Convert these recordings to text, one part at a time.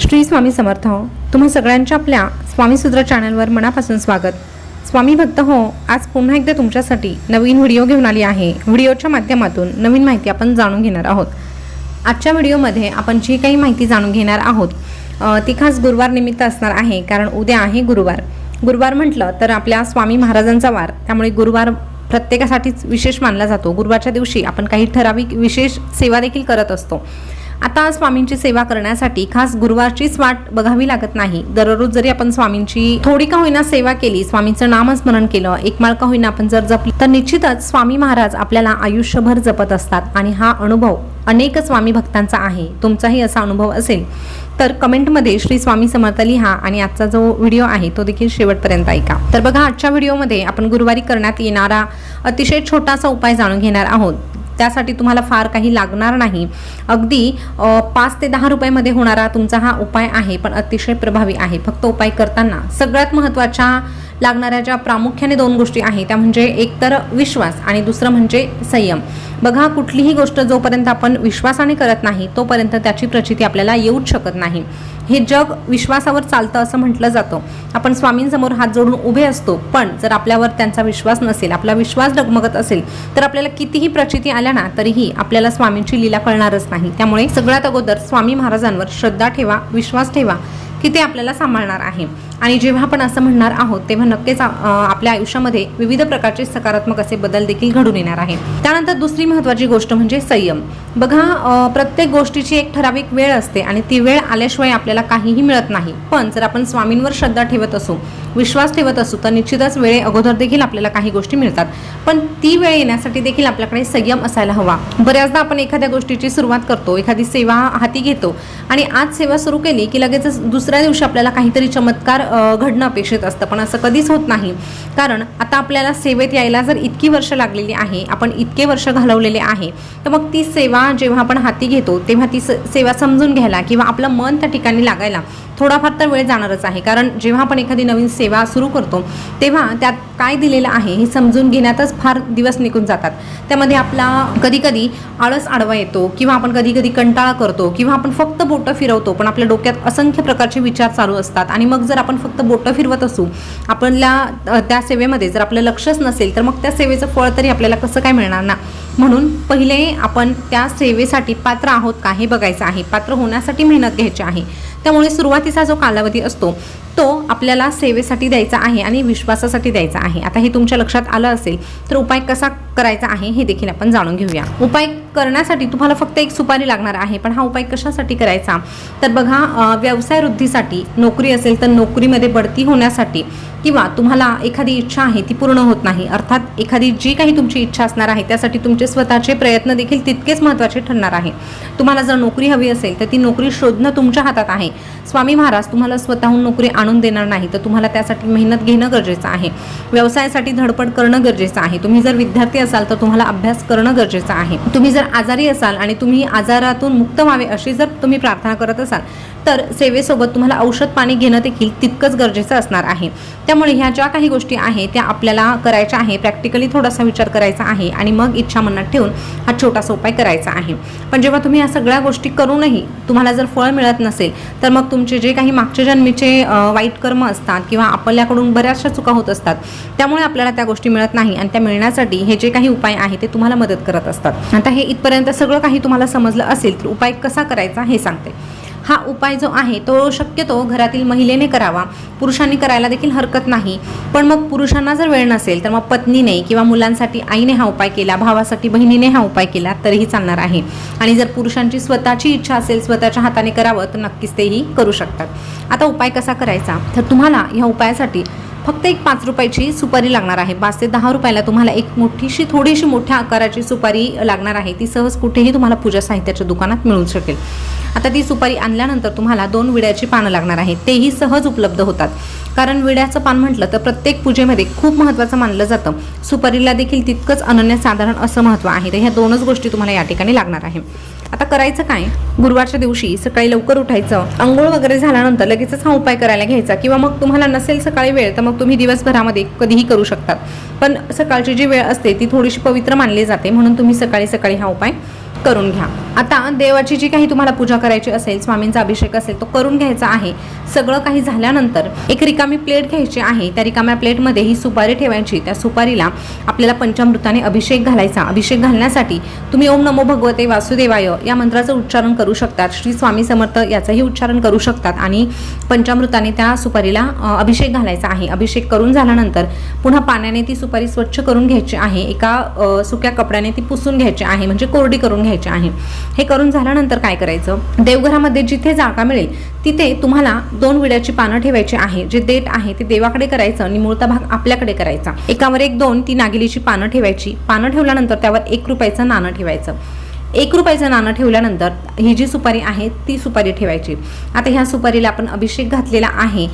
श्री स्वामी समर्थ हो. तुम्हा सगळ्यांच्या आपल्या स्वामीसूत्र चॅनलवर मनापासून स्वागत. स्वामी भक्त हो आज पुन्हा एकदा तुमच्यासाठी नवीन व्हिडिओ घेऊन आली आहे. व्हिडिओच्या माध्यमातून नवीन माहिती आपण जाणून घेणार आहोत. आजच्या व्हिडिओमध्ये आपण जी काही माहिती जाणून घेणार आहोत ती खास गुरुवार निमित्त असणार आहे कारण उद्या आहे गुरुवार. गुरुवार म्हटलं तर आपल्या स्वामी महाराजांचा वार त्यामुळे गुरुवार प्रत्येकासाठीच विशेष मानला जातो. गुरुवारच्या दिवशी आपण काही ठराविक विशेष सेवा देखील करत असतो. आता स्वामींची सेवा करण्यासाठी खास गुरुवारचीच वाट बघावी लागत नाही. दररोज जरी आपण स्वामींची थोडी का होईना सेवा केली स्वामींचं नामस्मरण केलं एक माळ का होईना आपण जर जपली तर निश्चितच स्वामी महाराज आपल्याला आयुष्यभर जपत असतात आणि हा अनुभव अनेक स्वामी भक्तांचा आहे. तुमचाही असा अनुभव असेल. तर कमेंटमध्ये श्री स्वामी समर्थ लिहा आणि आजचा जो व्हिडिओ आहे तो देखील शेवटपर्यंत ऐका. तर बघा आजच्या व्हिडिओमध्ये आपण गुरुवारी करण्यात येणारा अतिशय छोटासा उपाय जाणून घेणार आहोत. त्यासाठी तुम्हाला फार काही लागणार नाही. अगदी पाच ते दहा रुपयामध्ये होणारा तुमचा हा उपाय आहे पण अतिशय प्रभावी आहे. फक्त उपाय करताना सगळ्यात महत्त्वाच्या लागणाऱ्या ज्या प्रामुख्याने दोन गोष्टी आहेत त्या म्हणजे एक तर विश्वास आणि दुसरं म्हणजे संयम. बघा कुठलीही गोष्ट जोपर्यंत आपण विश्वासाने करत नाही तोपर्यंत त्याची प्रचिती आपल्याला येऊच शकत नाही. हे जग विश्वासावर चालतं असं म्हटलं जातं. आपण स्वामींसमोर हात जोडून उभे असतो पण जर आपल्यावर त्यांचा विश्वास नसेल आपला विश्वास डगमगत असेल तर आपल्याला कितीही प्रचिती आल्या ना तरीही आपल्याला स्वामींची लीला कळणारच नाही. त्यामुळे सगळ्यात अगोदर स्वामी महाराजांवर श्रद्धा ठेवा विश्वास ठेवा की ते आपल्याला सांभाळणार आहे. आणि जेव्हा आपण असं म्हणणार आहोत तेव्हा नक्कीच आपल्या आयुष्यामध्ये विविध प्रकारचे सकारात्मक असे बदल देखील घडून येणार आहे त्यानंतर दुसरी महत्त्वाची गोष्ट म्हणजे संयम. बघा प्रत्येक गोष्टीची एक ठराविक वेळ असते आणि ती वेळ आल्याशिवाय आपल्याला काहीही मिळत नाही. पण जर आपण स्वामींवर श्रद्धा ठेवत असू विश्वास ठेवत असू तर निश्चितच वेळे अगोदर देखील आपल्याला काही गोष्टी मिळतात. पण ती वेळ येण्यासाठी देखील आपल्याकडे संयम असायला हवा. बऱ्याचदा आपण एखाद्या गोष्टीची सुरुवात करतो एखादी सेवा हाती घेतो आणि आज सेवा सुरू केली की लगेचच दुसऱ्या दिवशी आपल्याला काहीतरी चमत्कार घडणं अपेक्षित असतं. पण असं कधीच होत नाही. कारण आता आपल्याला सेवेत यायला जर इतकी वर्ष लागलेली आहे आपण इतके वर्ष घालवलेले आहे तर मग ती सेवा जेव्हा आपण हाती घेतो तेव्हा ती स- सेवा समजून घ्यायला किंवा आपलं मन त्या ठिकाणी लागायला थोडाफार तर वेळ जाणारच आहे. कारण जेव्हा आपण एखादी नवीन सेवा सुरू करतो तेव्हा त्यात काय दिलेलं आहे हे समजून घेण्यातच फार दिवस निघून जातात. त्यामध्ये आपला कधी कधी आळस आडवा येतो किंवा आपण कधी कधी कंटाळा करतो किंवा आपण फक्त बोटं फिरवतो पण आपल्या डोक्यात असंख्य प्रकारचे विचार चालू असतात. आणि मग जर आपण फक्त बोटं फिरवत असू आपल्या त्या सेवेमध्ये जर आपलं लक्षच नसेल तर मग त्या सेवेचं फळ तरी आपल्याला कसं काय मिळणार ना? म्हणून पहिले आपण त्या सेवेसाठी पात्र आहोत का हे बघायचं आहे. पात्र होण्यासाठी मेहनत घ्यायची आहे. त्यामुळे सुरुवातीचा जो कालावधी असतो तो आपल्याला सेवेसाठी द्यायचा आहे आणि विश्वासासाठी द्यायचा आहे. आता हे तुमच्या लक्षात आलं असेल तर उपाय कसा करायचा आहे हे देखील आपण जाणून घेऊया. उपाय करण्यासाठी तुम्हाला फक्त एक सुपारी लागणार आहे पण हा उपाय कशासाठी करायचा? तर बघा व्यवसाय वृद्धीसाठी नोकरी असेल तर नोकरीमध्ये बढती होण्यासाठी किंवा तुम्हाला एखादी इच्छा आहे ती पूर्ण होत नाही अर्थात एखादी जी काही तुमची इच्छा असणार आहे त्यासाठी तुमचे स्वतःचे प्रयत्न देखील तितकेच महत्त्वाचे ठरणार आहे. तुम्हाला जर नोकरी हवी असेल तर ती नोकरी शोधणं तुमच्या हातात आहे. स्वामी महाराज तुम्हाला स्वतःहून नोकरी आणून देणार नाही तर तुम्हाला त्यासाठी मेहनत घेणं गरजेचं आहे. व्यवसायासाठी धडपड करणं गरजेचं आहे. तुम्ही जर विद्यार्थी असाल तर तुम्हाला अभ्यास करणं गरजेचं आहे. तुम्ही जर आजारी असाल आणि तुम्ही आजारातून मुक्त व्हावे अशी जर तुम्ही प्रार्थना करत असाल तर सेवेसोबत तुम्हाला औषध पाणी घेणं देखील तितकंच गरजेचं असणार आहे. त्यामुळे ह्या ज्या काही गोष्टी आहेत त्या आपल्याला करायच्या आहे. प्रॅक्टिकली थोडासा विचार करायचा आहे आणि मग इच्छा मनात ठेवून हा छोटासा उपाय करायचा आहे. पण जेव्हा तुम्ही या सगळ्या गोष्टी करूनही तुम्हाला जर फळ मिळत नसेल तर मग तुमचे जे काही मागच्या जन्मीचे वाईट कर्म असतात किंवा आपल्याकडून बऱ्याचशा चुका होत असतात त्यामुळे आपल्याला त्या गोष्टी मिळत नाही आणि त्या मिळण्यासाठी हे जे काही उपाय आहे ते तुम्हाला मदत करत असतात. आता हे इथपर्यंत सगळं काही तुम्हाला समजलं असेल तर उपाय कसा करायचा हे सांगते. हा उपाय जो आहे तो शक्यतो घरातील महिलेने करावा. पुरुषांनी करायला देखील हरकत नाही. पण मग पुरुषांना जर वेळ नसेल तर मग पत्नीने किंवा मुलांसाठी आईने हा उपाय केला भावासाठी बहिणीने हा उपाय केला तरीही चालणार आहे. आणि जर पुरुषांची स्वतःची इच्छा असेल स्वतःच्या हाताने करावं तर नक्कीच तेही करू शकतात. आता उपाय कसा करायचा? तर तुम्हाला ह्या उपायासाठी फक्त एक पाच रुपयाची सुपारी लागणार आहे. पाच ते दहा रुपयाला तुम्हाला एक मोठीशी थोडीशी मोठ्या आकाराची सुपारी लागणार आहे. ती सहज कुठेही तुम्हाला पूजा साहित्याच्या दुकानात मिळू शकेल. आता ती सुपारी आणल्यानंतर तुम्हाला दोन विड्याची पानं लागणार आहे. तेही सहज उपलब्ध होतात. कारण विड्याचं पान म्हटलं तर प्रत्येक पूजेमध्ये खूप महत्त्वाचं मानलं जातं. सुपारीला देखील तितकंच अनन्यसाधारण असं महत्त्व आहे. तर ह्या दोनच गोष्टी तुम्हाला या ठिकाणी लागणार आहे. आता करायचं काय? गुरुवारच्या दिवशी सकाळी लवकर उठायचं आंघोळ वगैरे झाल्यानंतर लगेचच हा उपाय करायला घ्यायचा किंवा मग तुम्हाला नसेल सकाळी वेळ तर मग तुम्ही दिवसभरामध्ये कधीही करू शकतात. पण सकाळची जी वेळ असते ती थोडीशी पवित्र मानली जाते म्हणून तुम्ही सकाळी सकाळी हा उपाय करून घ्या. आता देवाची जी काही तुम्हाला पूजा करायची असेल स्वामींचा अभिषेक असेल तो करून घ्यायचा आहे. सगळं काही झाल्यानंतर एक रिकामी प्लेट घ्यायची आहे. त्या रिकाम्या प्लेटमध्ये ही सुपारी ठेवायची. त्या सुपारीला आपल्याला पंचामृताने अभिषेक घालायचा. अभिषेक घालण्यासाठी तुम्ही ओम नमो भगवते वासुदेवाय या मंत्राचं उच्चारण करू शकतात. श्री स्वामी समर्थ याचंही उच्चारण करू शकतात आणि पंचामृताने त्या सुपारीला अभिषेक घालायचा आहे. अभिषेक करून झाल्यानंतर पुन्हा पाण्याने ती सुपारी स्वच्छ करून घ्यायची आहे. एका सुक्या कपड्याने ती पुसून घ्यायची आहे. म्हणजे कोरडी करून घ्यायची आहे. हे करून झाल्यानंतर काय करायचं? देवघरामध्ये जिथे जागा मिळेल तिथे तुम्हाला दोन विड्याची पानं ठेवायची आहे. जे देठ आहे ते देवाकडे करायचं आणि मूळचा भाग आपल्याकडे करायचा. एकावर एक दोन ती नागिलीची पानं ठेवायची. पानं ठेवल्यानंतर त्यावर एक रुपयाचं नाणं ठेवायचं. एक रुपयाचं नाणं ठेवल्यानंतर ही जी सुपारी आहे ती सुपारी ठेवायची. आता ह्या सुपारीला आपण अभिषेक घातलेला आहे.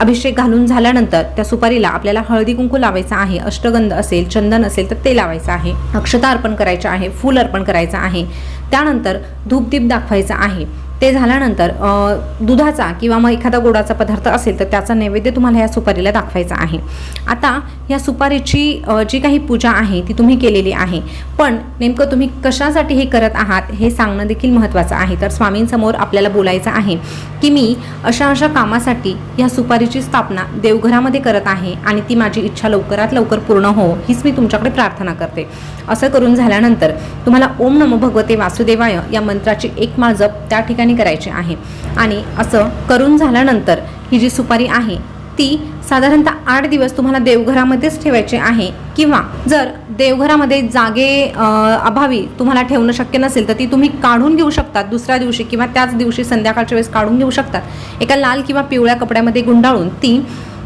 अभिषेक घालून झाल्यानंतर त्या सुपारीला आपल्याला हळदी कुंकू लावायचा आहे अष्टगंध असेल चंदन असेल तर ते लावायचं आहे अक्षता अर्पण करायचं आहे फूल अर्पण करायचं आहे. त्यानंतर धूपदीप दाखवायचा आहे. ते झाल्यानंतर दुधाचा किंवा मग एखादा गोडाचा पदार्थ असेल तर त्याचा नैवेद्य तुम्हाला या सुपारीला दाखवायचा आहे. आता या सुपारीची जी काही पूजा आहे ती तुम्ही केलेली आहे. पण नेमकं तुम्ही कशासाठी हे करत आहात हे सांगणं देखील महत्त्वाचं आहे. तर स्वामींसमोर आपल्याला बोलायचं आहे की मी अशा अशा कामासाठी या सुपारीची स्थापना देवघरामध्ये करत आहे आणि ती माझी इच्छा लवकरात लवकर पूर्ण हो हीच मी तुमच्याकडे प्रार्थना करते. असं करून झाल्यानंतर तुम्हाला ओम नमो भगवते वासुदेवाय या मंत्राची एक माळ जप त्या ठिकाणी करायची आहे. आणि असं करून झाल्यानंतर ही जी सुपारी आहे ती साधारणतः आठ दिवस तुम्हाला देवघरामध्येच ठेवायची आहे किंवा जर देवघरामध्ये जागे अभावी तुम्हाला ठेवणं शक्य नसेल तर ती तुम्ही काढून घेऊ शकतात दुसऱ्या दिवशी किंवा त्याच दिवशी संध्याकाळच्या वेळेस काढून घेऊ शकतात. एका लाल किंवा पिवळ्या कपड्यामध्ये गुंडाळून ती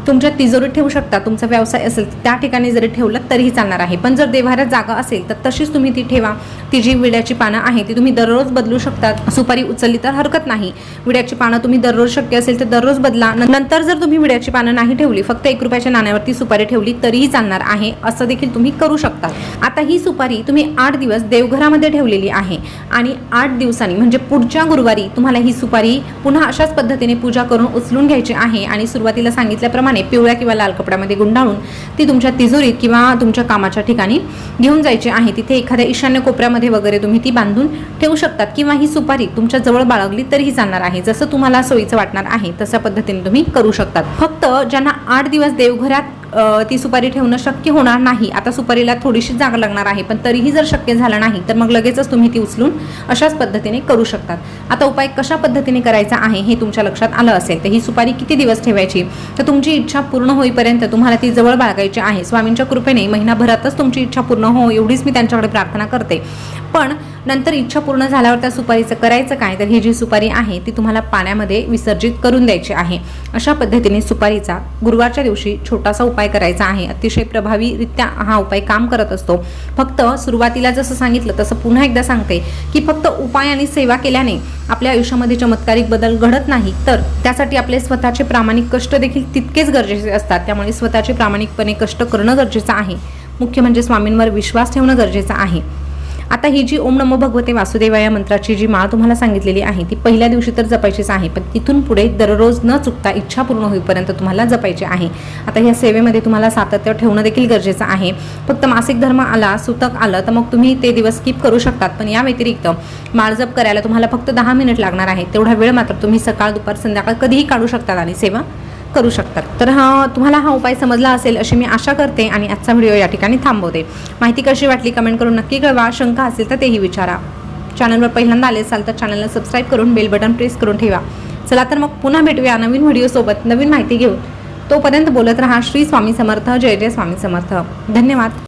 तुमच्या तिजोरीत ठेवू शकता तुमचा व्यवसाय असेल तर त्या ठिकाणी जरी ठेवलं तरीही चालणार आहे. पण जर देव्हाऱ्यात जागा असेल तर तशीच तुम्ही ती ठेवा. ती जी विड्याची पानं आहे ती तुम्ही दररोज बदलू शकतात सुपारी उचलली तर हरकत नाही. विड्याची पानं तुम्ही दररोज शक्य असेल तर दररोज बदला. नंतर जर तुम्ही विड्याची पानं नाही ठेवली फक्त एक रुपयाच्या नाण्यावरती सुपारी ठेवली तरीही चालणार आहे. असं देखील तुम्ही करू शकता. आता ही सुपारी तुम्ही आठ दिवस देवघरामध्ये ठेवलेली आहे. आणि आठ दिवसांनी म्हणजे पुढच्या गुरुवारी तुम्हाला ही सुपारी पुन्हा अशाच पद्धतीने पूजा करून उचलून घ्यायची आहे. आणि सुरुवातीला सांगितल्याप्रमाणे पिवळ्या किंवा लाल कपड्यामध्ये गुंडाळून ती तुमच्या तिजोरीत किंवा तुमच्या कामाच्या ठिकाणी घेऊन जायची आहे. तिथे एखाद्या ईशान्य कोपऱ्यामध्ये वगैरे तुम्ही ती बांधून ठेवू शकतात किंवा ही सुपारी तुमच्या जवळ बाळगली तरीही चालणार आहे. जसं तुम्हाला सोयीचं वाटणार आहे तशा पद्धतीने तुम्ही करू शकतात. फक्त ज्यांना आठ दिवस देवघरात ती सुपारी ठेवणं शक्य होणार नाही. आता सुपारीला थोडीशी जागा लागणार आहे पण तरीही जर शक्य झालं नाही तर मग लगेचच तुम्ही ती उचलून अशाच पद्धतीने करू शकतात. आता उपाय कशा पद्धतीने करायचा आहे हे तुमच्या लक्षात आलं असेल तर ही सुपारी किती दिवस ठेवायची? तर तुमची इच्छा पूर्ण होईपर्यंत तुम्हाला ती जवळ बाळगायची आहे. स्वामींच्या कृपेने महिनाभरातच तुमची इच्छा पूर्ण हो एवढीच मी त्यांच्याकडे प्रार्थना करते. पण नंतर इच्छा पूर्ण झाल्यावर त्या सुपारीचं करायचं काय? तर ही जी सुपारी आहे ती तुम्हाला पाण्यामध्ये विसर्जित करून द्यायची आहे. अशा पद्धतीने सुपारीचा गुरुवारच्या दिवशी छोटासा उपाय करायचा आहे. अतिशय प्रभावीरित्या हा उपाय काम करत असतो. फक्त सुरुवातीला जसं सांगितलं तसं पुन्हा एकदा सांगते की फक्त उपाय आणि सेवा केल्याने आपल्या आयुष्यामध्ये चमत्कारिक बदल घडत नाही. तर त्यासाठी आपले स्वतःचे प्रामाणिक कष्ट देखील तितकेच गरजेचे असतात. त्यामुळे स्वतःचे प्रामाणिकपणे कष्ट करणं गरजेचं आहे. मुख्य म्हणजे स्वामींवर विश्वास ठेवणं गरजेचं आहे. आता ही जी ओम नमो भगवते वासुदेवा या मंत्राची जी माळ तुम्हाला सांगितलेली आहे ती पहिल्या दिवशी तर जपायचीच आहे पण तिथून पुढे दररोज न चुकता इच्छा पूर्ण होईपर्यंत तुम्हाला जपायची आहे. आता या सेवेमध्ये तुम्हाला सातत्य ठेवणं देखील गरजेचं आहे. फक्त मासिक धर्म आला सुतक आलं तर मग तुम्ही ते दिवस स्किप करू शकतात पण या व्यतिरिक्त माळ जप करायला तुम्हाला फक्त दहा मिनिट लागणार आहे तेवढा वेळ मात्र तुम्ही सकाळ दुपार संध्याकाळ कधीही काढू शकतात आणि सेवा करू शकतात. तर हा तुम्हाला हा उपाय समजला असेल अशी मी आशा करते आणि आजचा व्हिडिओ या ठिकाणी थांबवते. माहिती कशी वाटली कमेंट करून नक्की कळवा. शंका असेल तर तेही विचारा. चॅनलवर पहिल्यांदा आले असाल तर चॅनलला सबस्क्राईब करून बेल बटन प्रेस करून ठेवा. चला तर मग पुन्हा भेटूया नवीन व्हिडिओसोबत नवीन माहिती घेऊन. तोपर्यंत बोलत रहा. श्री स्वामी समर्थ. जय जय स्वामी समर्थ. धन्यवाद.